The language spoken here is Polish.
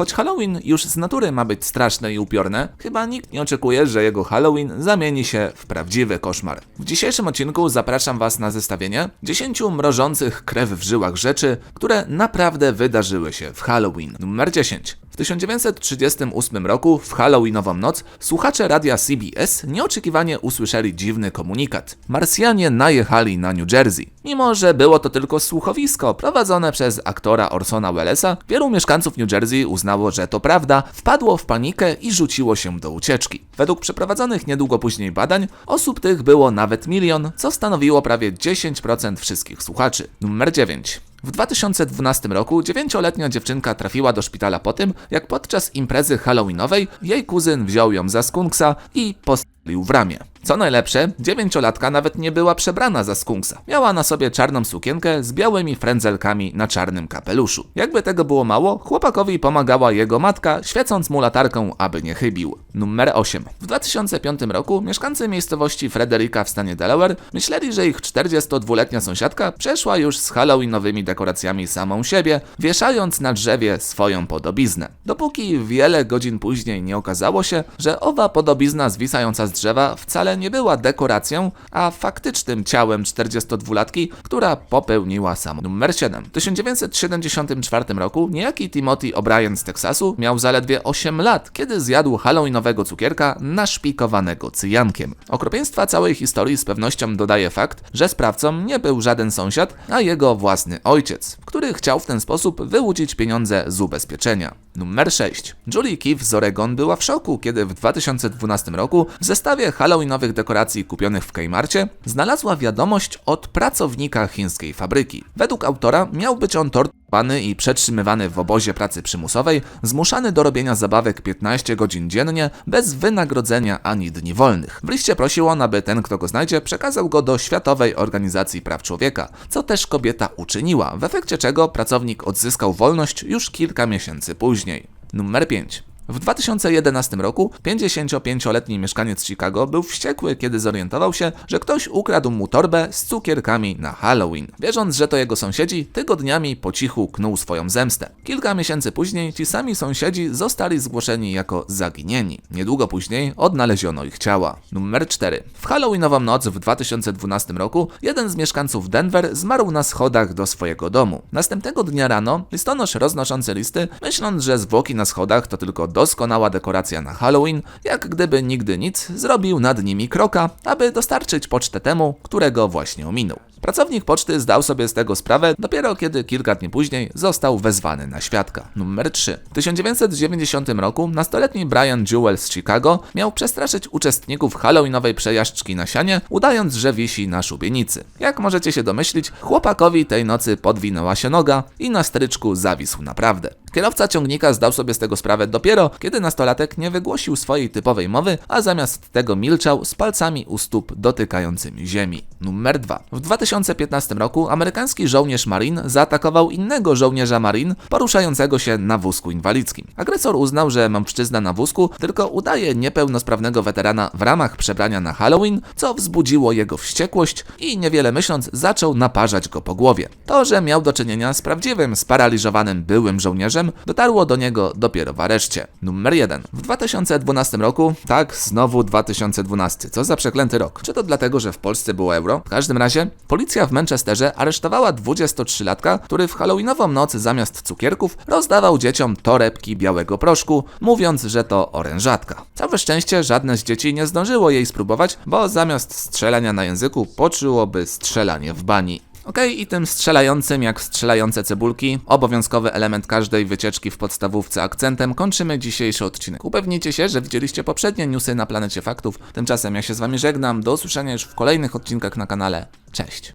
Choć Halloween już z natury ma być straszne i upiorne, chyba nikt nie oczekuje, że jego Halloween zamieni się w prawdziwy koszmar. W dzisiejszym odcinku zapraszam Was na zestawienie 10 mrożących krew w żyłach rzeczy, które naprawdę wydarzyły się w Halloween. Numer 10. W 1938 roku, w Halloweenową noc, słuchacze radia CBS nieoczekiwanie usłyszeli dziwny komunikat. Marsjanie najechali na New Jersey. Mimo, że było to tylko słuchowisko prowadzone przez aktora Orsona Wellesa, wielu mieszkańców New Jersey uznało, że to prawda, wpadło w panikę i rzuciło się do ucieczki. Według przeprowadzonych niedługo później badań, osób tych było nawet milion, co stanowiło prawie 10% wszystkich słuchaczy. Numer 9. W 2012 roku dziewięcioletnia dziewczynka trafiła do szpitala po tym, jak podczas imprezy halloweenowej jej kuzyn wziął ją za skunksa i postrzelił w ramię. Co najlepsze, dziewięciolatka nawet nie była przebrana za skunksa. Miała na sobie czarną sukienkę z białymi frędzelkami na czarnym kapeluszu. Jakby tego było mało, chłopakowi pomagała jego matka, świecąc mu latarką, aby nie chybił. Numer 8. W 2005 roku mieszkańcy miejscowości Frederica w stanie Delaware myśleli, że ich 42-letnia sąsiadka przeszła już z halloweenowymi dekoracjami samą siebie, wieszając na drzewie swoją podobiznę. Dopóki wiele godzin później nie okazało się, że owa podobizna zwisająca z drzewa wcale nie była dekoracją, a faktycznym ciałem 42-latki, która popełniła samo. Numer 7. W 1974 roku niejaki Timothy O'Brien z Teksasu miał zaledwie 8 lat, kiedy zjadł halloweenowego cukierka naszpikowanego cyjankiem. Okropieństwa całej historii z pewnością dodaje fakt, że sprawcą nie był żaden sąsiad, a jego własny ojciec, który chciał w ten sposób wyłudzić pieniądze z ubezpieczenia. Numer 6. Julie Keefe z Oregon była w szoku, kiedy w 2012 roku w zestawie halloweenowych dekoracji kupionych w Kmarcie znalazła wiadomość od pracownika chińskiej fabryki. Według autora miał być on torturowany i przetrzymywany w obozie pracy przymusowej, zmuszany do robienia zabawek 15 godzin dziennie, bez wynagrodzenia ani dni wolnych. W liście prosił on, aby ten, kto go znajdzie, przekazał go do Światowej Organizacji Praw Człowieka, co też kobieta uczyniła, w efekcie czego pracownik odzyskał wolność już kilka miesięcy później. Numer 5. W 2011 roku 55-letni mieszkaniec Chicago był wściekły, kiedy zorientował się, że ktoś ukradł mu torbę z cukierkami na Halloween. Wierząc, że to jego sąsiedzi, tygodniami po cichu knuł swoją zemstę. Kilka miesięcy później ci sami sąsiedzi zostali zgłoszeni jako zaginieni. Niedługo później odnaleziono ich ciała. Numer 4. W Halloweenową noc w 2012 roku jeden z mieszkańców Denver zmarł na schodach do swojego domu. Następnego dnia rano listonosz roznoszący listy, myśląc, że zwłoki na schodach to tylko doskonała dekoracja na Halloween, jak gdyby nigdy nic, zrobił nad nimi kroka, aby dostarczyć pocztę temu, którego właśnie ominął. Pracownik poczty zdał sobie z tego sprawę dopiero kiedy kilka dni później został wezwany na świadka. Numer 3. W 1990 roku nastoletni Brian Jewell z Chicago miał przestraszyć uczestników halloweenowej przejażdżki na sianie, udając, że wisi na szubienicy. Jak możecie się domyślić, chłopakowi tej nocy podwinęła się noga i na stryczku zawisł naprawdę. Kierowca ciągnika zdał sobie z tego sprawę dopiero, kiedy nastolatek nie wygłosił swojej typowej mowy, a zamiast tego milczał z palcami u stóp dotykającymi ziemi. Numer 2. W 2015 roku amerykański żołnierz Marine zaatakował innego żołnierza Marine poruszającego się na wózku inwalidzkim. Agresor uznał, że mężczyzna na wózku tylko udaje niepełnosprawnego weterana w ramach przebrania na Halloween, co wzbudziło jego wściekłość i niewiele myśląc zaczął naparzać go po głowie. To, że miał do czynienia z prawdziwym, sparaliżowanym byłym żołnierzem, dotarło do niego dopiero w areszcie. Numer 1. W 2012 roku, tak, znowu 2012, co za przeklęty rok. Czy to dlatego, że w Polsce było euro? W każdym razie, w Manchesterze aresztowała 23-latka, który w halloweenową noc zamiast cukierków rozdawał dzieciom torebki białego proszku, mówiąc, że to orężatka. Całe szczęście żadne z dzieci nie zdążyło jej spróbować, bo zamiast strzelania na języku poczułoby strzelanie w bani. Okej, i tym strzelającym jak strzelające cebulki, obowiązkowy element każdej wycieczki w podstawówce akcentem, kończymy dzisiejszy odcinek. Upewnijcie się, że widzieliście poprzednie newsy na planecie faktów. Tymczasem ja się z wami żegnam, do usłyszenia już w kolejnych odcinkach na kanale. Cześć!